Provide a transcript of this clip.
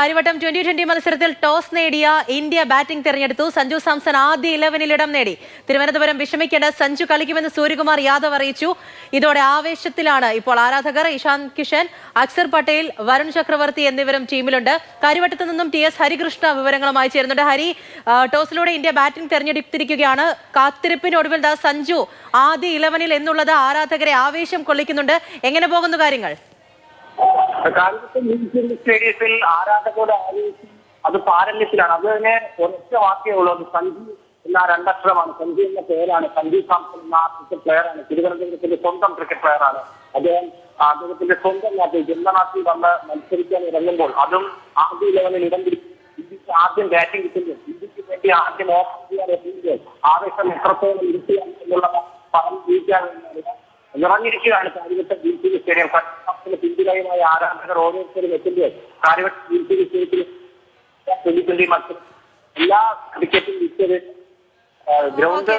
Karyavattom twenty twenty മത്സരത്തിൽ toss നേടിയ India batting തിരഞ്ഞെടുത്തു. സഞ്ജു സാംസൺ ആദ്യ ഇലവനിൽ ഇടം നേടി. തിരുവനന്തപുരം വിഷമിക്കേണ്ട സഞ്ജു കളിക്കുമെന്ന് സൂര്യകുമാർ യാദവ് അറിയിച്ചു. ഇതോടെ ആവേശത്തിലാണ് ഇപ്പോൾ ആരാധകർ. ഇഷാന്ത് കിഷൻ അക്സർ പട്ടേൽ വരുൺ ചക്രവർത്തി എന്നിവരും ടീമിലുണ്ട്. കാര്യവട്ടത്തു നിന്നും ടി എസ് ഹരികൃഷ്ണ വിവരങ്ങളുമായി ചേരുന്നുണ്ട്. ഹരി ടോസിലൂടെ ഇന്ത്യ ബാറ്റിംഗ് തെരഞ്ഞെടുത്തിരിക്കുകയാണ്. കാത്തിരിപ്പിനൊടുവിൽ ദാ സഞ്ജു ആദ്യ ഇലവനിൽ എന്നുള്ളത് ആരാധകരെ ആവേശം കൊള്ളിക്കുന്നുണ്ട്. എങ്ങനെ പോകുന്നു കാര്യങ്ങൾ? കാലിക്കറ്റ് മ്യൂസിയം സ്റ്റേഡിയത്തിൽ ആരാധകരുടെ ആവേശം അത് പാരമ്യത്തിലാണ് അത് തന്നെ ഒരൊറ്റ വാക്കേ ഉള്ളൂ. അത് സഞ്ജു എന്ന രണ്ടക്ഷരമാണ്. സഞ്ജു എന്ന പേരാണ്. സഞ്ജു സാംസൺ എന്ന ക്രിക്കറ്റ് പ്ലെയറാണ് തിരുവനന്തപുരത്തിന്റെ സ്വന്തം ക്രിക്കറ്റ് പ്ലെയറാണ് അദ്ദേഹം അദ്ദേഹത്തിന്റെ സ്വന്തം നാട്ടിൽ ജന്മനാട്ടിൽ വന്ന് മത്സരിക്കാൻ ഇറങ്ങുമ്പോൾ അതും ആദ്യ ലെവലിൽ ഇടം ഇന്ത്യയ്ക്ക് ആദ്യം ബാറ്റിംഗ് കിട്ടുന്നു. ഇന്ത്യയ്ക്ക് വേണ്ടി ആദ്യം ഓപ്പൺ ചെയ്യാൻ എത്തുമ്പോൾ ആവേശം എത്രത്തോളം ഇരുത്തിയാണ് എന്നുള്ള പറഞ്ഞു ജീവിക്കാൻ നിറഞ്ഞിരിക്കുകയാണ് കാര്യവട്ടം ബി സി സ്റ്റേഡിയം. കട്ടത്തിന് പിന്തുണയുമായി ആരാധകർ ഓരോരുത്തരും എത്തുമ്പോൾ കാര്യവട്ടം ബി സി സ്റ്റേഡിയത്തിൽ എല്ലാ ക്രിക്കറ്റും ഗ്രൗണ്ട്